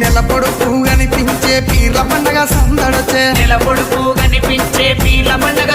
నెల పొడుపు కనిపించే పీర్ల పండగ సందడొచ్చే నెల పొడుపు కనిపించే పీర్ల పండగ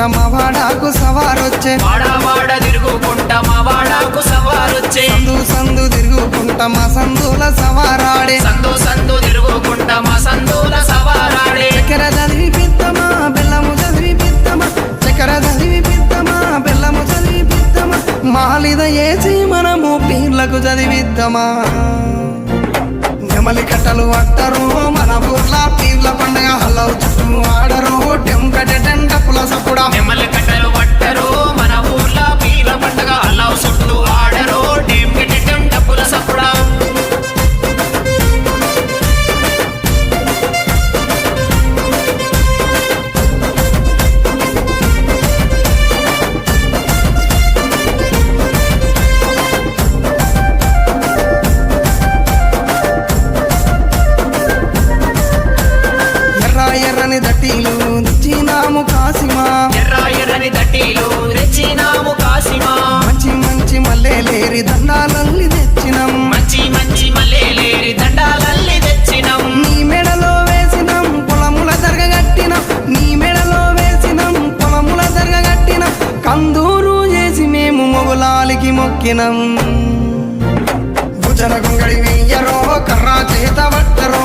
దిగుకుంట మా వాడాకు సవారొచ్చే. వాడ వాడ తిరుగుకుంటా మా వాడకు సవారొచ్చే. సందు సందు తిరుగుకుంట మా సందుల సవారాడే. సందు సందు తిరుగుకుంటా మా సందుల సవారాడే. చక్కెర చదివి పిత్తమా బెల్లము చదివి పిత్తమా చక్కెర చదివి పిత్తమా బెల్లము చదివి పిత్తమా మాలిద ఏసి మనము పీర్లకు చదివిద్దామా నెమలి కట్టలు అట్టరు మన ఊర్ల పీర్ల పండగ హలవు చుట్టూ ఆడరు టెంకట టెంట మిమ్మల్ని ఎర్రని దట్టీలు తెచ్చినాము కాసిమా. మంచి మంచి మల్లెలేరి దండాలల్లి తెచ్చినం. మంచి మంచి మల్లెలేరి దండాలల్లి తెచ్చినాం. నీ మెడలో వేసినం పొలముల జరగగట్టినం నీ మెడలో వేసినం పొలముల జరగగట్టినం కందూరు చేసి మేము మొగులాలికి మొక్కినం. భుజన గొంగడి వెయ్యరో కర్రా చేత పట్టరో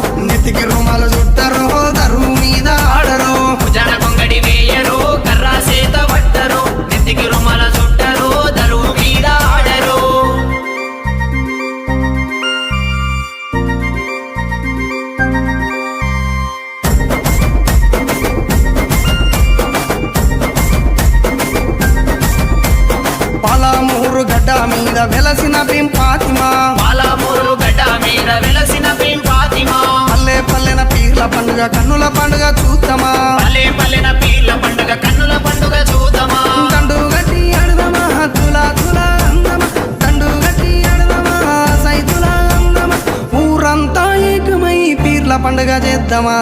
పాలమూరు గడ్డ మీద వెలసిన భీం పాతిమా పాలమూరు గడ్డ మీద వెలసిన భీం ఫాతిమా. పల్లె పల్లెన పీర్ల పండుగ కన్నుల పండుగ చూద్దామా. పల్లె పల్లెన పీర్ల పండుగ కన్నుల పండుగ చూద్దామా. దండు గట్టి అడదమా తులా తులా అందమా. దండు గట్టి అడదమా సైతులా అందమా. ఊరంతా ఏకమై పీర్ల పండుగ చేద్దామా.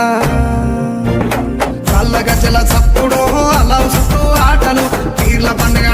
కళ్ళ గజల సప్పుడు చుట్టూ ఆటలు. పీర్ల పండుగ